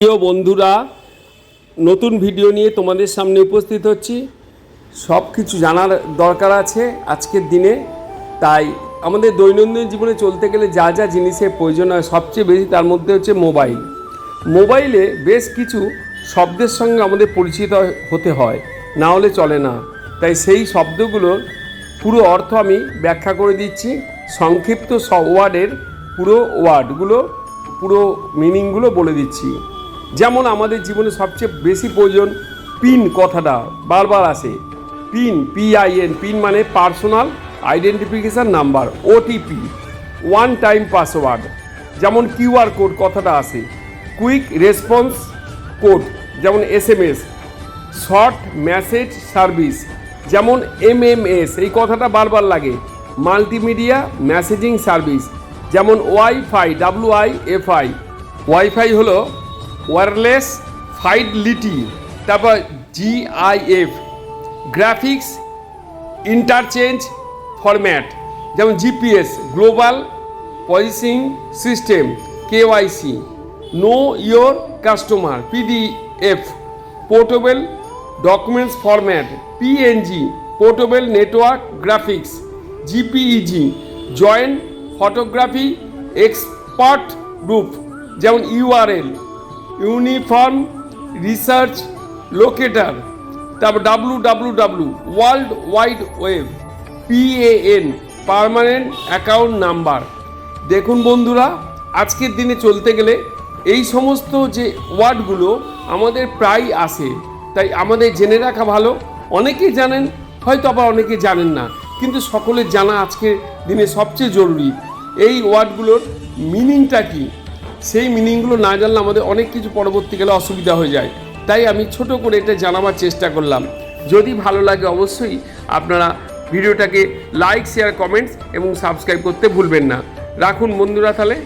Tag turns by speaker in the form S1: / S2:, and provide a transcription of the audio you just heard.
S1: প্রিয় বন্ধুরা, নতুন ভিডিও নিয়ে তোমাদের সামনে উপস্থিত হচ্ছি। সব কিছু জানার দরকার আছে আজকের দিনে। তাই আমাদের দৈনন্দিন জীবনে চলতে গেলে যা যা জিনিসের প্রয়োজন হয়, সবচেয়ে বেশি তার মধ্যে হচ্ছে মোবাইল। মোবাইলে বেশ কিছু শব্দের সঙ্গে আমাদের পরিচিত হতে হয়, না হলে চলে না। তাই সেই শব্দগুলোর পুরো অর্থ আমি ব্যাখ্যা করে দিচ্ছি। সংক্ষিপ্ত ওয়ার্ডের পুরো ওয়ার্ডগুলো, পুরো মিনিংগুলো বলে দিচ্ছি। যেমন আমাদের জীবনে সবচেয়ে বেশি প্রয়োজন পিন কথাটা বারবার আসে। PIN P I N PIN মানে personal identification number OTP one time password. যেমন কিউআর কোড কথাটা আসে, কুইক রেসপন্স কোড, যেমন S M S, short message service, যেমন এমএমএস এই কথাটা বারবার লাগে। মাল্টিমিডিয়া মেসেজিং সার্ভিস, যেমন wifi W I F I. Wifi হলো ওয়্যারলেস ফাইডলিটি তারপর জিআইএফ গ্রাফিক্স ইন্টারচেঞ্জ ফরম্যাট যেমন GPS global positioning system KYC know your customer PDF portable documents format PNG portable network graphics JPEG joint photography expert group যেমন URL uniform research locator, তারপর W W W world wide web PAN permanent account number দেখুন বন্ধুরা, আজকের দিনে চলতে গেলে এই সমস্ত যে ওয়ার্ডগুলো আমাদের প্রায় আসে তাই আমাদের জেনে রাখা ভালো। অনেকেই জানেন, হয়তো আবার অনেকে জানেন না, কিন্তু সকলের জানা আজকের দিনে সবচেয়ে জরুরি। এই ওয়ার্ডগুলোর মিনিংটা কী? সেই মিনিংগুলো না জানলে আমাদের অনেক কিছু পরবর্তীকালে অসুবিধা হয়ে যায়। তাই আমি ছোট করে এটা জানাবার চেষ্টা করলাম। যদি ভালো লাগে অবশ্যই আপনারা ভিডিওটাকে লাইক শেয়ার কমেন্টস এবং সাবস্ক্রাইব করতে ভুলবেন না। রাখুন বন্ধুরা তাহলে।